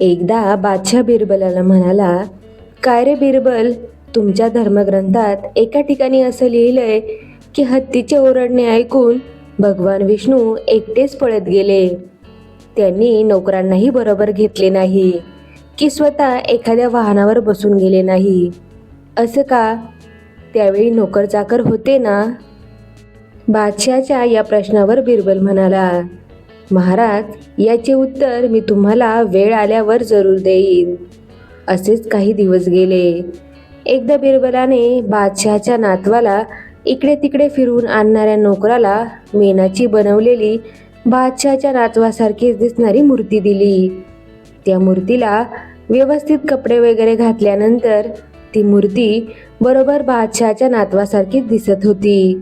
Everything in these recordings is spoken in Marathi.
एकदा बादशाह बिरबलाला म्हणाला काय रे बिरबल तुमच्या धर्मग्रंथात एका ठिकाणी असं लिहिलंय की हत्तीचे ओरडणे ऐकून भगवान विष्णू एकटेच पळत गेले. त्यांनी नोकरांनाही बरोबर घेतले नाही की स्वतः एखाद्या वाहनावर बसून गेले नाही. असं का? त्यावेळी नोकर चाकर होते ना? बादशाच्या या प्रश्नावर बिरबल म्हणाला महाराज याचे उत्तर मी तुम्हाला वेळ आल्यावर जरूर देईन. असेच काही दिवस गेले. एकदा बिरबलाने बादशहाच्या नातवाला इकडे तिकडे फिरवून आणणाऱ्या नोकराला मेणाची बनवलेली बादशहाच्या नातवासारखीच दिसणारी मूर्ती दिली. त्या मूर्तीला व्यवस्थित कपडे वगैरे घातल्यानंतर ती मूर्ती बरोबर बादशहाच्या नातवासारखीच दिसत होती.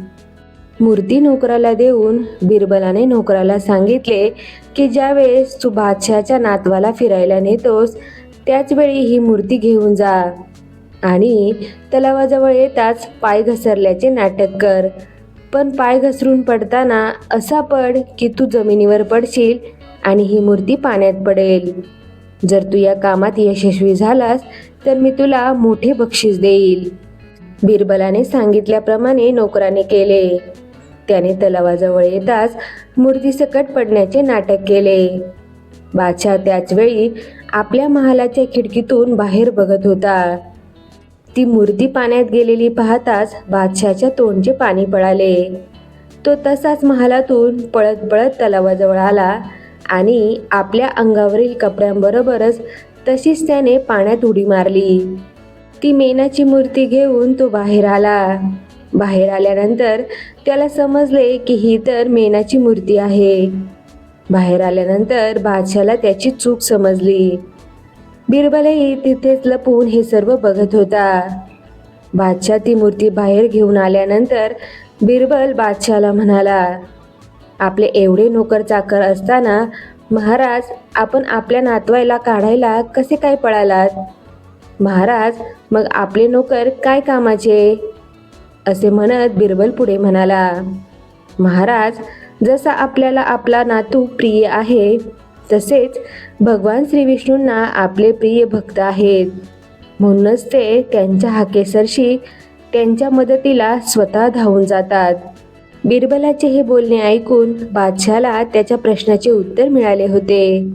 मूर्ती नोकराला देऊन बिरबलाने नोकराला सांगितले की ज्यावेळेस तू बादशाच्या नातवाला फिरायला नेतोस त्याचवेळी ही मूर्ती घेऊन जा आणि तलावाजवळ येताच पाय घसरल्याचे नाटक कर. पण पाय घसरून पडताना असा पड की तू जमिनीवर पडशील आणि ही मूर्ती पाण्यात पडेल. जर तू या कामात यशस्वी झालास तर मी तुला मोठे बक्षीस देईल. बिरबलाने सांगितल्याप्रमाणे नोकराने केले. त्याने तलावाजवळ येताच मूर्ती सकट पडण्याचे नाटक केले. बादशाह त्याचवेळी आपल्या महालाच्या खिडकीतून बाहेर बघत होता. ती मूर्ती पाण्यात गेलेली पाहताच बादशाच्या तोंडचे पाणी पळाले. तो तसाच महालातून पळत पळत तलावाजवळ आला आणि आपल्या अंगावरील कपड्यांबरोबरच तशीच त्याने पाण्यात उडी मारली. ती मेनाची मूर्ती घेऊन तो बाहेर आला. बाहेर आल्यानंतर त्याला समजले की ही तर मेणाची मूर्ती आहे. बाहेर आल्यानंतर बादशाला त्याची चूक समजली. बिरबलही तिथेच लपून हे सर्व बघत होता. बादशाह ती मूर्ती बाहेर घेऊन आल्यानंतर बिरबल बादशाला म्हणाला आपले एवढे नोकर चाकर असताना महाराज आपण आपल्या नातवायला काढायला कसे काय पळालात? महाराज मग आपले नोकर काय कामाचे? असे म्हणत बिरबल पुढे म्हणाला महाराज जसा आपल्याला आपला नातू प्रिय आहे तसेच भगवान श्री विष्णूंना आपले प्रिय भक्त आहेत. म्हणूनच ते त्यांच्या हाकेसरशी त्यांच्या मदतीला स्वतः धावून जातात. बिरबलाचे हे बोलणे ऐकून बादशाला त्याच्या प्रश्नाचे उत्तर मिळाले होते.